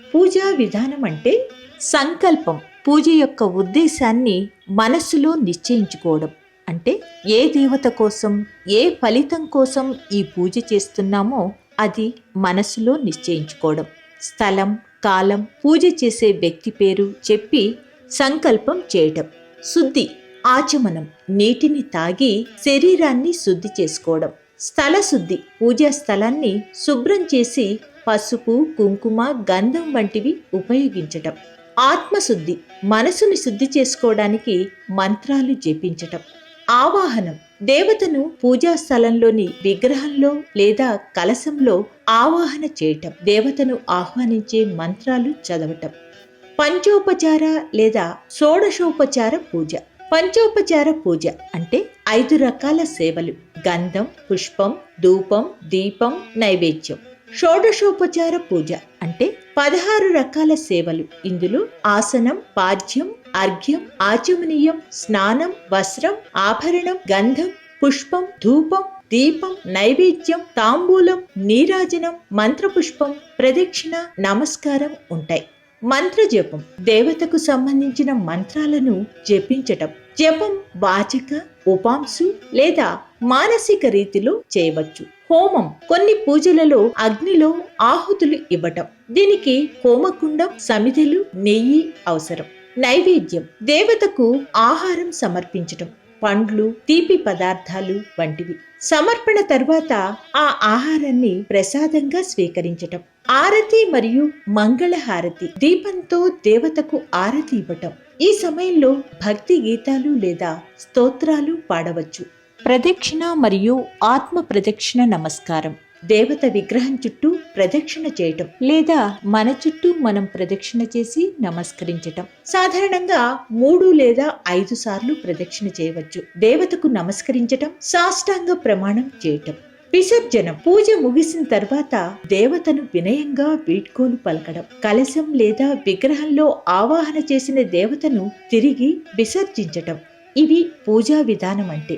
పూజా విధానం అంటే సంకల్పం. పూజ యొక్క ఉద్దేశాన్ని మనస్సులో నిశ్చయించుకోవడం. అంటే ఏ దేవత కోసం ఏ ఫలితం కోసం ఈ పూజ చేస్తున్నామో అది మనస్సులో నిశ్చయించుకోవడం. స్థలం కాలం పూజ చేసే వ్యక్తి పేరు చెప్పి సంకల్పం చేయటం. శుద్ధి ఆచమనం నీటిని తాగి శరీరాన్ని శుద్ధి చేసుకోవడం. స్థల శుద్ధి పూజా స్థలాన్ని శుభ్రం చేసి పసుపు కుంకుమ గంధం వంటివి ఉపయోగించటం. ఆత్మశుద్ధి మనసుని శుద్ధి చేసుకోవడానికి మంత్రాలు జపించటం. ఆవాహనం దేవతను పూజా స్థలంలోని విగ్రహంలో లేదా కలశంలో ఆవాహన చేయటం దేవతను ఆహ్వానించే మంత్రాలు చదవటం. పంచోపచార లేదా షోడశోపచార పూజ. పంచోపచార పూజ అంటే ఐదు రకాల సేవలు. గంధం పుష్పం ధూపం దీపం నైవేద్యం. షోడశోపచార పూజ అంటే పదహారు రకాల సేవలు. ఇందులో ఆసనం పాద్యం అర్ఘ్యం ఆచమనీయం స్నానం వస్త్రం ఆభరణం గంధం పుష్పం ధూపం దీపం నైవేద్యం తాంబూలం నీరాజనం మంత్రపుష్పం ప్రదక్షిణ నమస్కారం ఉంటాయి. మంత్ర జపం దేవతకు సంబంధించిన మంత్రాలను జపించటం. జపం వాచక ఉపాంశు లేదా మానసిక రీతిలో చేయవచ్చు. హోమం కొన్ని పూజలలో అగ్నిలో ఆహుతులు ఇవ్వటం. దీనికి హోమకుండం సమిధులు నెయ్యి అవసరం. నైవేద్యం దేవతకు ఆహారం సమర్పించటం. పండ్లు తీపి పదార్థాలు వంటివి. సమర్పణ తర్వాత ఆ ఆహారాన్ని ప్రసాదంగా స్వీకరించటం. ఆరతి మరియు మంగళహారతి దీపంతో దేవతకు ఆరతి ఇవ్వటం. ఈ సమయంలో భక్తి గీతాలు లేదా స్తోత్రాలు పాడవచ్చు. ప్రదక్షిణ మరియు ఆత్మ ప్రదక్షిణ నమస్కారం. దేవత విగ్రహం చుట్టూ ప్రదక్షిణ చేయటం లేదా మన చుట్టూ మనం ప్రదక్షిణ చేసి నమస్కరించటం. సాధారణంగా మూడు లేదా ఐదు సార్లు ప్రదక్షిణ చేయవచ్చు. దేవతకు నమస్కరించటం సాష్టాంగ ప్రమాణం చేయటం. విసర్జనం పూజ ముగిసిన తర్వాత దేవతను వినయంగా వీడ్కోలు పలకడం. కలశం లేదా విగ్రహంలో ఆవాహన చేసిన దేవతను తిరిగి విసర్జించటం. ఇవి పూజా విధానం అంటే